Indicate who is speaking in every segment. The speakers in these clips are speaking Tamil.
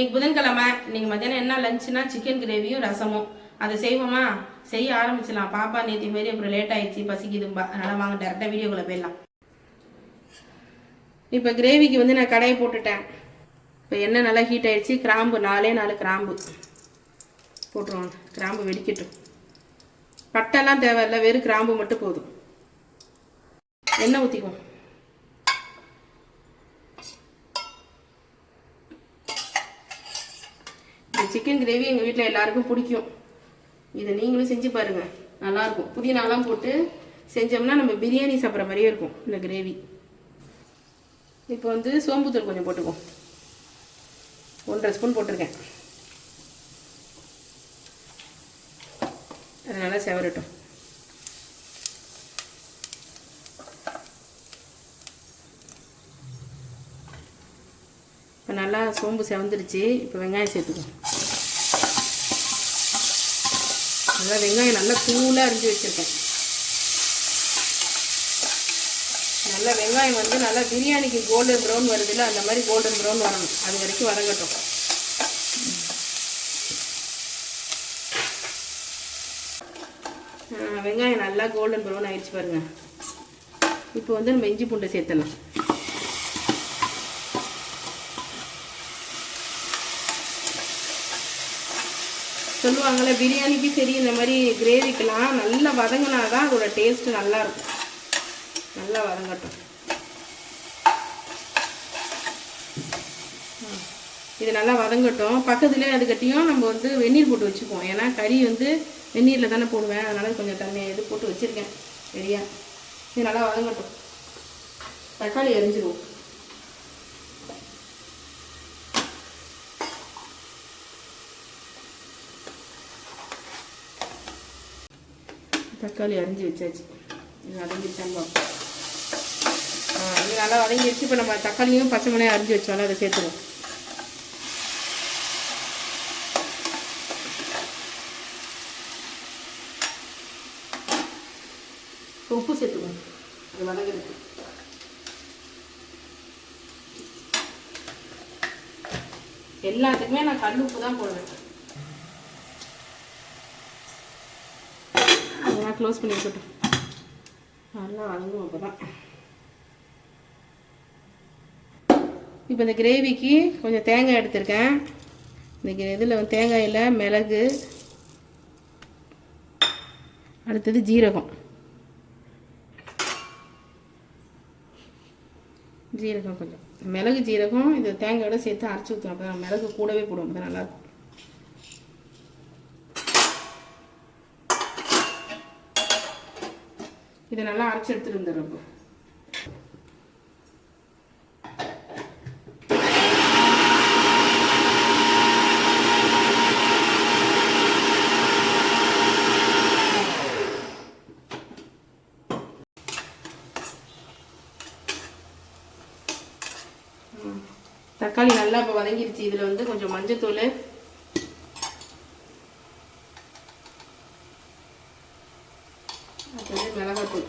Speaker 1: இன்னைக்கு புதன்கிழமை இன்னைக்கு மத்தியானம் என்ன லஞ்சுனா சிக்கன் கிரேவியும் ரசமும். அதை செய்வோமா? செய்ய ஆரம்பிச்சிடலாம். பாப்பா நேற்று மாரி அப்புறம் லேட் ஆயிடுச்சு பசிக்குதும்பா. அதனால் வாங்க டேரெக்டாக வீடியோக்குள்ளே போயிடலாம். இப்போ கிரேவிக்கு வந்து நான் கடையை போட்டுட்டேன். இப்போ எண்ணெய் நல்லா ஹீட் ஆயிடுச்சு. கிராம்பு நாலே நாலு கிராம்பு. போட்டுருவாங்க கிராம்பு வெடிக்கட்டும். பட்டைலாம் தேவையில்ல. வெறும் கிராம்பு மட்டும் போதும். எண்ணெய் ஊற்றிக்குவோம் இந்த சிக்கன் கிரேவி எங்கள் வீட்டில் எல்லாருக்கும் பிடிக்கும். இதை நீங்களும் செஞ்சு பாருங்கள் நல்லாயிருக்கும் புதினாலாம் போட்டு செஞ்சோம்னா நம்ம பிரியாணி சாப்பிட்ற மாதிரியே இருக்கும் இந்த கிரேவி இப்போ வந்து சோம்புத்தூள் கொஞ்சம் போட்டுக்குவோம். ஒன்றரை ஸ்பூன் போட்டிருக்கேன். அது நல்லா செவரட்டும். இப்போ நல்லா சோம்பு செவந்துருச்சு. இப்போ வெங்காயம் சேர்த்துக்குவோம். நல்லா வெங்காயம் நல்லா தூளாக அரிஞ்சு வச்சுருக்கேன். நல்லா வெங்காயம் வந்து நல்லா பிரியாணிக்கு கோல்டன் ப்ரௌன் வருதுல்ல அந்த மாதிரி கோல்டன் ப்ரௌன் வரணும். அது வரைக்கும் வதங்கட்டும். வெங்காயம் நல்லா கோல்டன் ப்ரௌன் ஆயிடுச்சு பாருங்கள் இப்போ வந்து நம்ம இஞ்சி பூண்டை சேர்த்தலாம் சொல்லுவாங்கள்ல பிரியாணிக்கு சரி இந்த மாதிரி கிரேவிக்கெலாம் நல்லா வதங்கினா தான் அதோட டேஸ்ட்டு நல்லாயிருக்கும். நல்லா வதங்கட்டும். இது நல்லா வதங்கட்டும். பக்கத்துலேயே அதுக்கட்டியும் நம்ம வந்து வெந்நீர் போட்டு வச்சுக்குவோம். ஏன்னா கறி வந்து வெந்நீரில் தானே போடுவேன். அதனால் கொஞ்சம் தண்ணியை இது போட்டு வச்சுருக்கேன். சரியா? இது நல்லா வதங்கட்டும். தக்காளி எரிஞ்சிருவோம் தக்காளி அரிஞ்சு வச்சாச்சு. இது வதங்கிடுச்சான்னு பார்ப்போம் இது நல்லா வதங்கிடுச்சு இப்போ நம்ம தக்காளியும் பச்சை மிளகாய் அரிஞ்சு வச்சோம்ல அதை சேர்த்துவோம் உப்பு சேர்த்துக்கோங்க அது வதங்கிறது எல்லாத்துக்குமே நான் கல் உப்பு தான் போடுவேன். க்ளோஸ் பண்ணி இருக்கட்டும் நல்லா வதங்கும் அப்போ தான் இப்போ இந்த கிரேவிக்கு கொஞ்சம் தேங்காய் எடுத்திருக்கேன். இந்த இதில் தேங்காயில் மிளகு. அடுத்தது ஜீரகம். ஜீரகம் கொஞ்சம். மிளகு ஜீரகம் இந்த தேங்காயோட சேர்த்து அரைச்சி ஊற்றணும் அப்போ மிளகு கூடவே போடுவோம் அப்போ தான் நல்லாயிருக்கும் இதை நல்லா அரைச்சி எடுத்துட்டு வந்துடுறோம் தக்காளி நல்லா இப்போ வதங்கிருச்சு. இதில் வந்து கொஞ்சம் மஞ்சத்தூள் மிளகாத்தூள்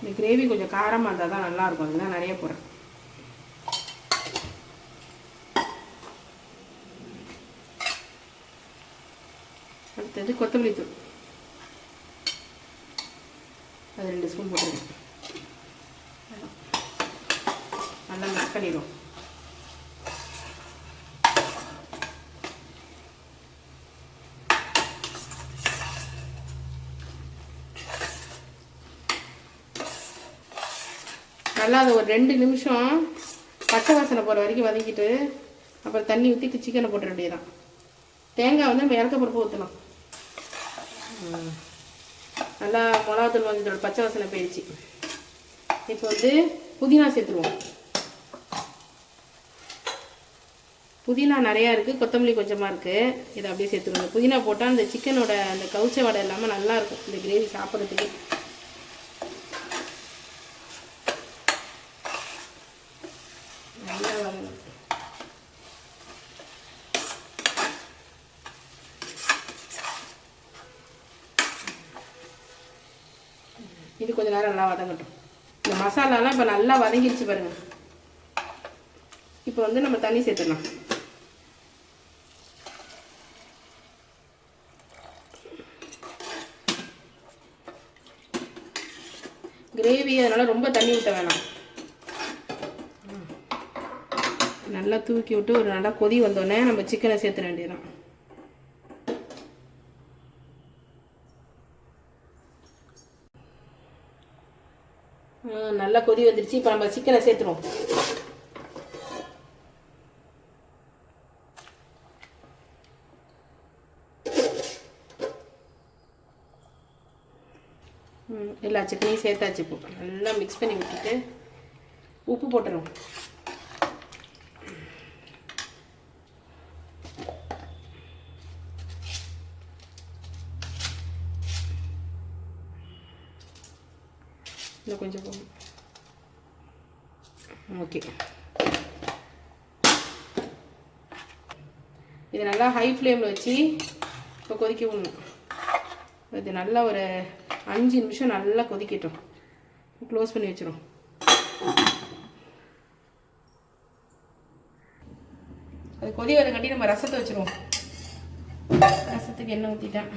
Speaker 1: இந்த கிரேவி கொஞ்சம் காரமாக இருந்தால் தான் நல்லாயிருக்கும். அதுதான் நிறைய போடுறேன். அடுத்தது கொத்தமல்லி தூள். அது ரெண்டு ஸ்பூன் போட்டுருக்கேன் நல்லா மிக்ஸ் பண்ணிடுவோம். நல்லா அதை ஒரு ரெண்டு நிமிஷம் பச்சை வாசனை போகிற வரைக்கும் வதக்கிட்டு அப்புறம் தண்ணி ஊற்றிட்டு சிக்கனை போட்டுற வேண்டியதான் தேங்காய் வந்து நம்ம இறக்க பொறுப்பு ஊற்றலாம் நல்லா மிளகாத்தூள் மஞ்சள் பச்சை வாசனை போயிடுச்சு. இப்போ வந்து புதினா சேர்த்துருவோம். புதினா நிறையா இருக்குது கொத்தமல்லி கொஞ்சமாக இருக்குது இதை அப்படியே சேர்த்துருவோம் புதினா போட்டால் அந்த சிக்கனோட அந்த கவுச்ச வடை இல்லாமல் நல்லாயிருக்கும் இந்த கிரேவி சாப்பிட்றதுக்கு நல்லா வரணும் கொஞ்சம் கொஞ்ச நேரம் நல்லா வதங்கட்டும். இந்த மசாலாலாம் இப்போ நல்லா வதங்கிடுச்சு பாருங்க. இப்போ வந்து நம்ம தண்ணி சேர்த்துடலாம். கிரேவி அதனால் ரொம்ப தண்ணி ஊற்ற வேணாம். நல்லா தூக்கி விட்டு ஒரு நல்லா கொதி வந்தோடனே நம்ம சிக்கனை சேர்த்துட வேண்டியதான் நல்லா கொதி வந்துருச்சு. இப்போ நம்ம சிக்கனை சேர்த்துருவோம். ம், எல்லா சிக்கனையும் சேர்த்தாச்சு இப்போ. நல்லா மிக்ஸ் பண்ணி விட்டுட்டு உப்பு போட்டுருவோம். இன்னும் கொஞ்சம் போகும் ஓகே இது நல்லா ஹை ஃப்ளேமில் வச்சு இப்போ கொதிக்க விடணும். இது நல்லா ஒரு அஞ்சு நிமிஷம் நல்லா கொதிக்கட்டும். க்ளோஸ் பண்ணி வச்சிடும் அது கொதி வரங்காட்டி நம்ம ரசத்தை வச்சிருவோம். ரசத்துக்கு எண்ணெய் ஊற்றிட்டேன்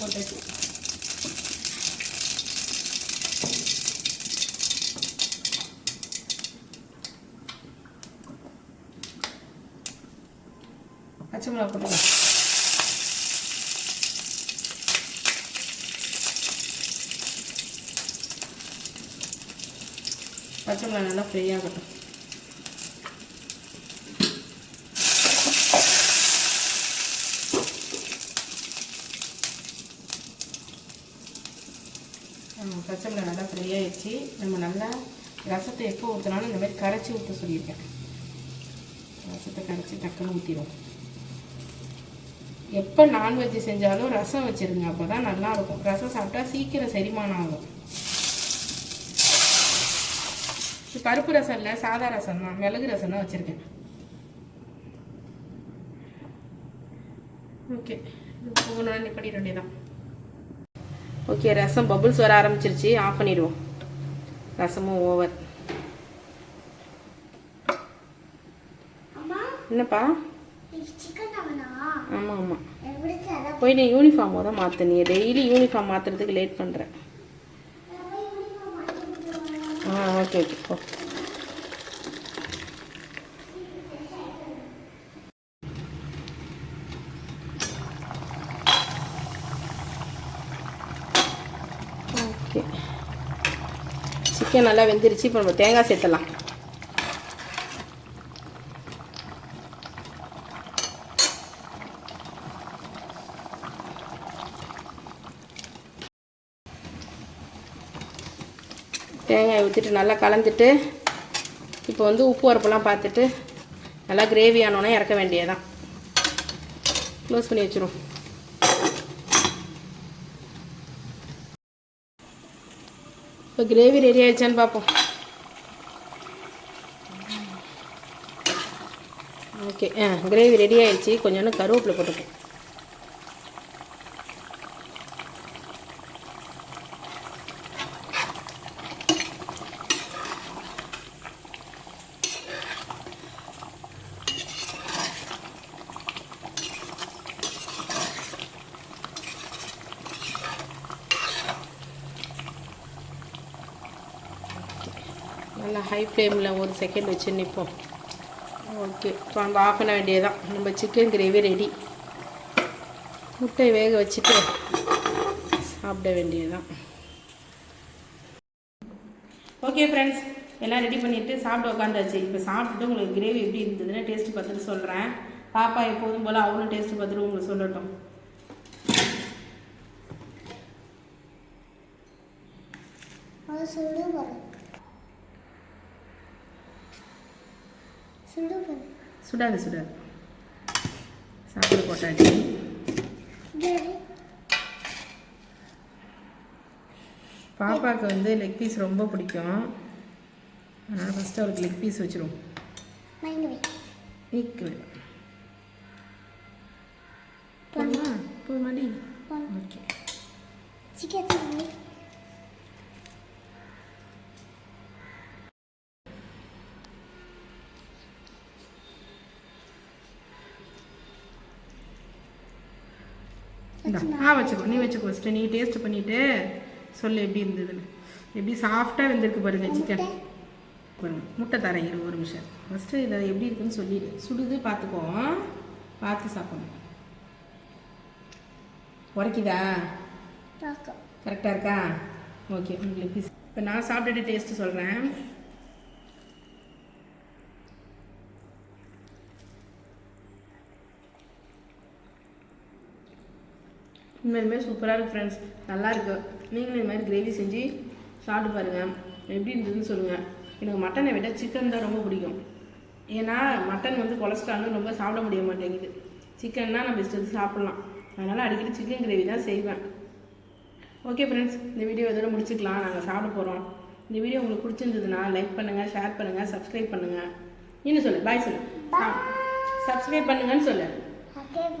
Speaker 1: போட்டாச்சு பச்சை மிளகா போட்டுக்கலாம் பச்சை மிளகா நல்லா ஃப்ரை ஆகட்டும். பச்சை மிளகா நல்லா ஃப்ரை ஆயிடுச்சு. நம்ம நல்லா ரசத்தை எப்போ ஊற்றினாலும் இந்த மாதிரி கரைச்சி ஊற்ற சொல்லியிருக்கேன். ரசத்தை கரைச்சி டக்குன்னு ஊற்றிடுவோம் எப்போ நான்வெஜ் செஞ்சாலும் ரசம் வச்சுருங்க அப்போ தான் நல்லாயிருக்கும். ரசம் சாப்பிட்டா சீக்கிரம் செரிமானம் ஆகும். பருப்பு ரசம் இல்லை சாதா ரசம் தான். மிளகு ரசம் தான் வச்சுருக்கேன். ஓகே. போகணும்னு நிப்படிட வேண்டியதான் ஓகே ரசம் பபுள்ஸ் வர ஆரம்பிச்சிருச்சு. ஆஃப் பண்ணிடுவோம். ரசமும் ஓவர்
Speaker 2: அம்மா?
Speaker 1: என்னப்பா? ஆமாம் ஆமாம் போய் நீ யூனிஃபார்ம் தான் மாற்ற நீ டெய்லி யூனிஃபார்ம் மாற்றுறதுக்கு லேட் பண்ணுற ஆ ஓகே ஓகே ஓ ஓகே சிக்கன் நல்லா வெந்துருச்சு. இப்போ நம்ம தேங்காய் சேர்த்தலாம் தேங்காய் ஊற்றிட்டு நல்லா கலந்துட்டு இப்போ வந்து உப்பு வரப்பெல்லாம் பார்த்துட்டு நல்லா கிரேவி ஆனோன்னா இறக்க வேண்டியதான் க்ளோஸ் பண்ணி வச்சிரும். இப்போ கிரேவி ரெடி ஆயிடுச்சான்னு பார்ப்போம். ஓகே ஆ கிரேவி ரெடி ஆயிடுச்சு. கொஞ்சோண்டு கருவேப்பிலை போட்டுப்போம். நல்லா ஹை ஃப்ளேமில் ஒரு செகண்ட் வச்சு நிற்போம் ஓகே இப்போ நம்ம ஆஃப் பண்ண வேண்டியதுதான். நம்ம சிக்கன் கிரேவி ரெடி முட்டையை வேக வச்சுட்டு சாப்பிட வேண்டியதுதான். ஓகே ஃப்ரெண்ட்ஸ் எல்லாம் ரெடி பண்ணிவிட்டு சாப்பிட்டு உட்காந்தாச்சு இப்போ சாப்பிட்டுட்டு உங்களுக்கு கிரேவி எப்படி இருந்ததுன்னு டேஸ்ட்டு பார்த்துட்டு சொல்கிறேன் பாப்பா எப்போதும் போல் அவளும் டேஸ்ட் பார்த்துட்டு உங்களுக்கு சொல்லட்டும்.
Speaker 2: அது
Speaker 1: சுடாது சுடாது சாப்பிட போட்டாச்சு பாப்பாவுக்கு வந்து லெக் பீஸ் ரொம்ப பிடிக்கும். அதனால் ஃபஸ்ட்டு அவளுக்கு லெக் பீஸ் வச்சிருவோம். ஈக்குவல் போதுமா? போதுமாடி? ஓகே ஆ வச்சுக்கோ நீ வச்சுக்கோ ஃபஸ்ட்டு நீ டேஸ்ட் பண்ணிவிட்டு சொல்லு எப்படி இருந்ததுன்னு. எப்படி சாஃப்டாக வெந்திருக்கு பாருங்க சிக்கன் பாருங்க முட்டை தரேன் ஒரு நிமிஷம். ஃபஸ்ட்டு இதை எப்படி இருக்குன்னு சொல்லிடு. சுடுது பார்த்துக்கோ பார்த்து சாப்பிடணும். உரைக்குதா? கரெக்டாக இருக்கா? ஓகே உங்களுக்கு இப்போ நான் சாப்பிட்டுட்டு டேஸ்ட்டு சொல்கிறேன் உண்மையிலுமே சூப்பராக இருக்குது ஃப்ரெண்ட்ஸ் நல்லா இருக்கு. நீங்களும் இது மாதிரி கிரேவி செஞ்சு சாப்பிட்டு பாருங்கள் எப்படி இருந்ததுன்னு சொல்லுங்கள் எனக்கு மட்டனை விட சிக்கன் தான் ரொம்ப பிடிக்கும். ஏன்னா மட்டன் வந்து கொலஸ்ட்ரால்னு ரொம்ப சாப்பிட முடிய மாட்டேங்குது. சிக்கன்னா நம்ம இஷ்டத்துக்கு சாப்பிட்லாம். அதனால் அடிக்கடி சிக்கன் கிரேவி தான் செய்வேன். ஓகே ஃப்ரெண்ட்ஸ் இந்த வீடியோ இதோட முடிச்சுக்கலாம். நாங்கள் சாப்பிட போகிறோம் இந்த வீடியோ உங்களுக்கு பிடிச்சிருந்ததுன்னா லைக் பண்ணுங்கள் ஷேர் பண்ணுங்கள் சப்ஸ்கிரைப் பண்ணுங்கள் இன்னும் சொல்லு. பாய் சொல்லு. சப்ஸ்கிரைப் பண்ணுங்கன்னு சொல்லு.
Speaker 2: சப்ஸ்கிரைப்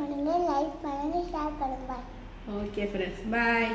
Speaker 2: லைக் பண்ணுங்க ஷேர் பண்ணுங்க. Bye
Speaker 1: okay friends bye